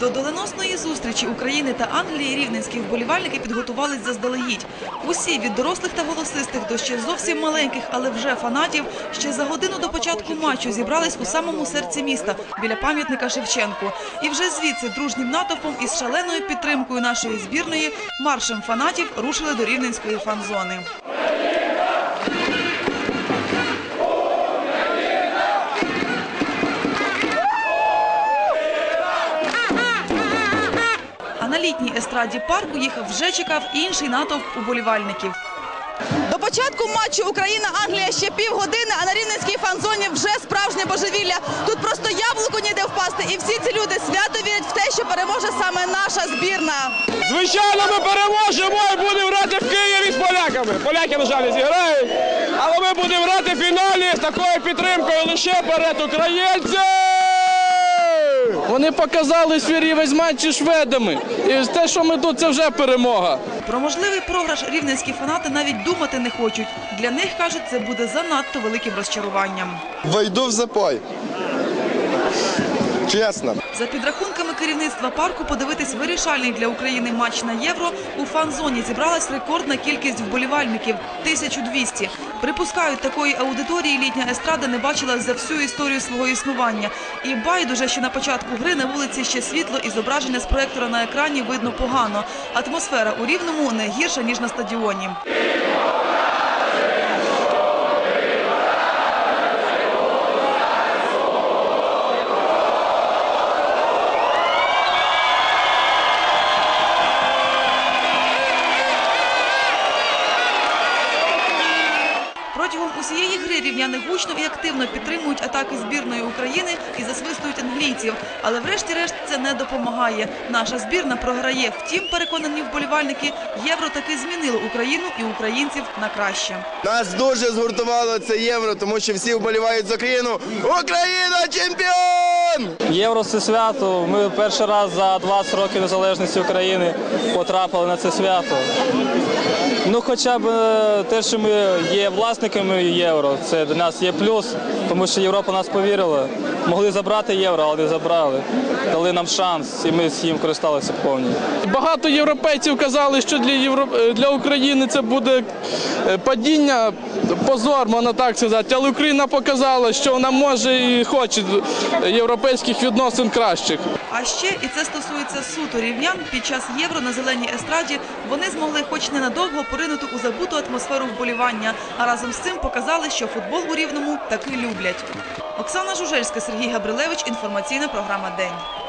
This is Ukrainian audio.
До доленосної зустрічі України та Англії рівненські вболівальники підготувались заздалегідь. Усі від дорослих та голосистих до ще зовсім маленьких, але вже фанатів, ще за годину до початку матчу зібрались у самому серці міста біля пам'ятника Шевченку. І вже звідси дружнім натовпом із шаленою підтримкою нашої збірної маршем фанатів рушили до рівненської фан-зони. Літній естраді парку їх вже чекав інший натовп уболівальників. До початку матчу Україна-Англія ще півгодини, а на рівненській фан-зоні вже справжнє божевілля. Тут просто яблуко ніде впасти, і всі ці люди свято вірять в те, що переможе саме наша збірна. Звичайно, ми переможемо і будемо грати в Києві з поляками. Поляки, на жаль, не зіграють. Але ми будемо грати в фіналі з такою підтримкою лише перед українців! Вони показали свій рівень матчі шведами. І те, що ми тут, це вже перемога. Про можливий програш рівненські фанати навіть думати не хочуть. Для них кажуть, це буде занадто великим розчаруванням. Войду в запой. Чесно. За підрахунками керівництва парку, подивитись вирішальний для України матч на євро у фан-зоні зібралась рекордна кількість вболівальників 1200. Припускають, такої аудиторії літня естрада не бачила за всю історію свого існування. І байдуже, що на початку гри на вулиці ще світло і зображення з проектора на екрані видно погано. Атмосфера у рівному не гірша ніж на стадіоні. Протягом усієї гри рівняни гучно і активно підтримують атаки збірної України і засвистують англійців. Але врешті-решт це не допомагає. Наша збірна програє. Втім, переконані вболівальники, євро таки змінило Україну і українців на краще. Нас дуже згуртувало це євро, тому що всі вболівають за країну. Україна чемпіон! Євро це свято. Ми перший раз за 20 років незалежності України потрапили на це свято. Ну, хоча б е, те, що ми є власниками євро, це для нас є плюс, тому що Європа нас повірила. Могли забрати євро, але не забрали. Дали нам шанс, і ми з ним користалися повні. Багато європейців казали, що для, Євро... е, для України це буде е, падіння, позор, можна так сказати. Але Україна показала, що вона може і хоче європейських відносин кращих. А ще, і це стосується суто рівнян, під час євро на зеленій естраді вони змогли хоч ненадовго поринути у забуту атмосферу вболівання, а разом з цим показали, що футбол у рівному таки люблять. Оксана Жужельська, Сергій Габрилевич. Інформаційна програма День.